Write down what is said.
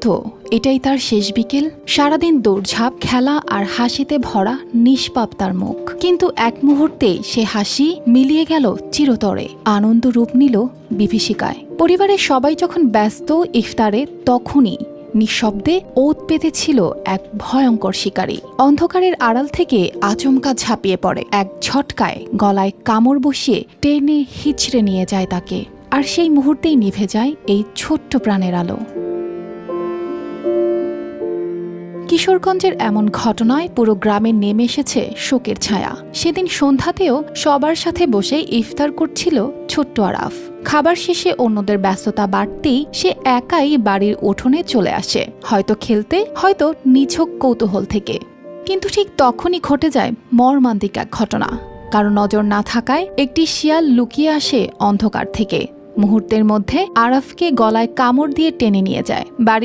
জানতো এটাই তার শেষ বিকেল। সারাদিন দৌড়ঝাঁপ, খেলা আর হাসিতে ভরা নিষ্পাপ তার মুখ। কিন্তু এক মুহূর্তেই সে হাসি মিলিয়ে গেল চিরতরে। আনন্দ রূপ নিল বিভীষিকায়। পরিবারের সবাই যখন ব্যস্ত ইফতারে, তখনই নিঃশব্দে ওত পেতেছিল এক ভয়ঙ্কর শিকারী। অন্ধকারের আড়াল থেকে আচমকা ঝাঁপিয়ে পড়ে। এক ঝটকায় গলায় কামড় বসিয়ে টেনে হিচড়ে নিয়ে যায় তাকে। আর সেই মুহূর্তেই নিভে যায় এই ছোট্ট প্রাণের আলো। কিশোরগঞ্জের এমন ঘটনায় পুরো গ্রামে নেমে এসেছে শোকের ছায়া। সেদিন সন্ধ্যাতেও সবার সাথে বসে ইফতার করছিল ছোট্ট আরাফ। খাবার শেষে অন্যদের ব্যস্ততা বাড়তেই সে একাই বাড়ির উঠোনে চলে আসে। হয়তো খেলতে, হয়তো নিছক কৌতূহল থেকে। কিন্তু ঠিক তখনই ঘটে যায় মর্মান্তিক এক ঘটনা। কারও নজর না থাকায় একটি শিয়াল লুকিয়ে আসে অন্ধকার থেকে। মুহূর্তের মধ্যে আরাফকে গলায় কামড় দিয়ে টেনে নিয়ে যায়। বাড়ির